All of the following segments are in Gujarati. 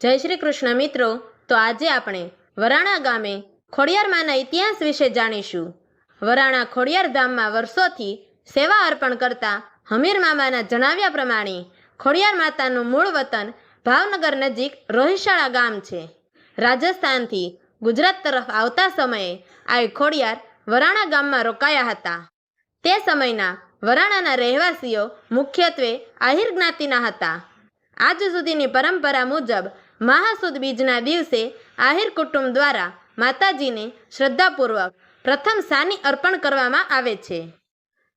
જય શ્રી કૃષ્ણ મિત્રો. તો આજે આપણે વરાણા ગામે ખોડિયારમાંના ઇતિહાસ વિશે જાણીશું. વરાણા ખોડિયાર ધામમાં વર્ષોથી સેવા અર્પણ કરતા હમીર મામાના જણાવ્યા પ્રમાણે ખોડિયાર માતાનું મૂળ વતન ભાવનગર નજીક રોહિશાળા ગામ છે. રાજસ્થાનથી ગુજરાત તરફ આવતા સમયે આ ખોડિયાર વરાણા ગામમાં રોકાયા હતા. તે સમયના વરાણાના રહેવાસીઓ મુખ્યત્વે આહિર જ્ઞાતિના હતા. આજ સુધીની પરંપરા મુજબ મહાસુદ બીજના દિવસે આહિર કુટુંબ દ્વારા માતાજીને શ્રદ્ધાપૂર્વક પ્રથમ સાની અર્પણ કરવામાં આવે છે.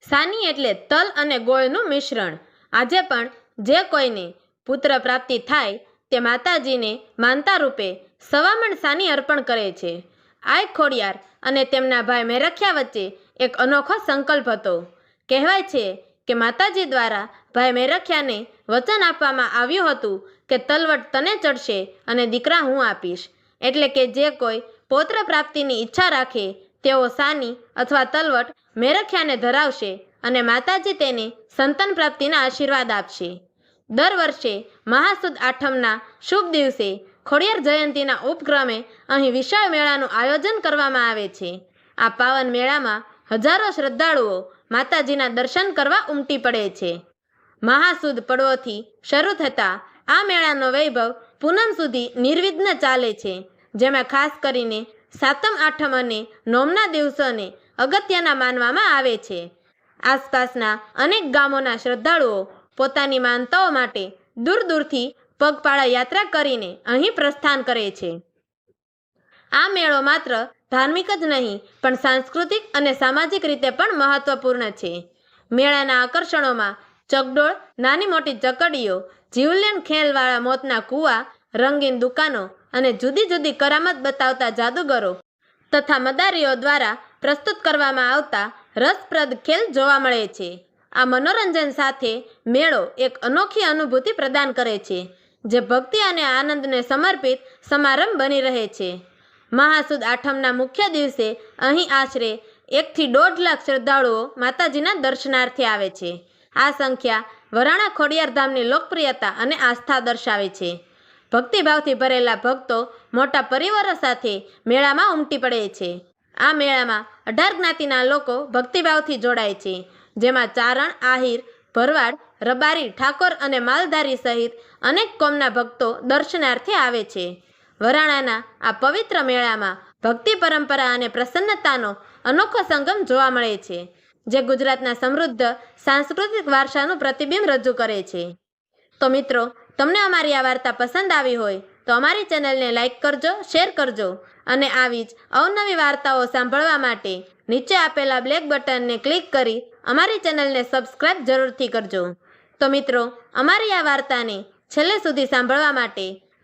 સાની એટલે તલ અને ગોળનું મિશ્રણ. આજે પણ જે કોઈને પુત્ર પ્રાપ્તિ થાય તે માતાજીને માનતા રૂપે સવામણ સાની અર્પણ કરે છે. આય ખોડિયાર અને તેમના ભાઈ મેરખ્યા વચ્ચે એક અનોખો સંકલ્પ હતો. કહેવાય છે કે માતાજી દ્વારા ભાઈ મેરખિયાને વચન આપવામાં આવ્યું હતું કે તલવટ તને ચડશે અને દીકરા હું આપીશ. એટલે કે જે કોઈ પૌત્ર પ્રાપ્તિની ઈચ્છા રાખે, તેઓ સાની અથવા તલવટ મેરખ્યાને ધરાવશે અને માતાજી તેને સંતાન પ્રાપ્તિના આશીર્વાદ આપશે. દર વર્ષે મહાસુદ આઠમના શુભ દિવસે ખોડિયાર જયંતીના ઉપક્રમે અહીં વિશાળ મેળાનું આયોજન કરવામાં આવે છે. આ પાવન મેળામાં હજારો શ્રદ્ધાળુઓ માતાજીના દર્શન કરવા ઉમટી પડે છે. મહાસુદ પડવોથી શરૂ થતા આ મેળાનો વૈભવ પૂનમ સુધી નિર્વિઘ્ન ચાલે છે, જેમાં ખાસ કરીને સાતમ, આઠમ અને નોમના દિવસોને અગત્યના માનવામાં આવે છે. આસપાસના અનેક ગામોના શ્રદ્ધાળુઓ પોતાની માનતાઓ માટે દૂર દૂરથી પગપાળા યાત્રા કરીને અહીં પ્રસ્થાન કરે છે. આ મેળો માત્ર ધાર્મિક જ નહીં, પણ સાંસ્કૃતિક અને સામાજિક રીતે પણ મહત્વપૂર્ણ છે. મેળાના આકર્ષણોમાં ચકડોળ, નાની મોટી ચકડીઓ જીવલેણ ખેલવાળા મોતના કૂવા, રંગીન દુકાનો અને જુદી જુદી કરામત બતાવતા જાદુગરો તથા મદારીઓ દ્વારા પ્રસ્તુત કરવામાં આવતા રસપ્રદ ખેલ જોવા મળે છે. આ મનોરંજન સાથે મેળો એક અનોખી અનુભૂતિ પ્રદાન કરે છે, જે ભક્તિ અને આનંદને સમર્પિત સમારંભ બની રહે છે. મહાસુદ આઠમના મુખ્ય દિવસે અહીં આશરે એકથી દોઢ લાખ શ્રદ્ધાળુઓ માતાજીના દર્શનાર્થે આવે છે. આ સંખ્યા વરાણા ખોડિયાર ધામની લોકપ્રિયતા અને આસ્થા દર્શાવે છે. ભક્તિભાવથી ભરેલા ભક્તો મોટા પરિવારો સાથે મેળામાં ઉમટી પડે છે. આ મેળામાં અઢાર જ્ઞાતિના લોકો ભક્તિભાવથી જોડાય છે, જેમાં ચારણ, આહિર, ભરવાડ, રબારી, ઠાકોર અને માલધારી સહિત અનેક કોમના ભક્તો દર્શનાર્થે આવે છે. વરાણાના આ પવિત્ર મેળામાં ભક્તિ પરંપરા અને પ્રસન્નતાનો અનોખો સંગમ જોવા મળે છે, જે ગુજરાતના સમૃદ્ધ સાંસ્કૃતિક વારસાનું પ્રતિબિંબ રજૂ કરે છે. તો મિત્રો, તમને અમારી આ વાર્તા પસંદ આવી હોય તો અમારી ચેનલને લાઈક કરજો, શેર કરજો અને આવી જ અવનવી વાર્તાઓ સાંભળવા માટે નીચે આપેલા બ્લેક બટનને ક્લિક કરી અમારી ચેનલને સબસ્ક્રાઇબ જરૂરથી કરજો. તો મિત્રો, અમારી આ વાર્તાને છેલ્લે સુધી સાંભળવા માટે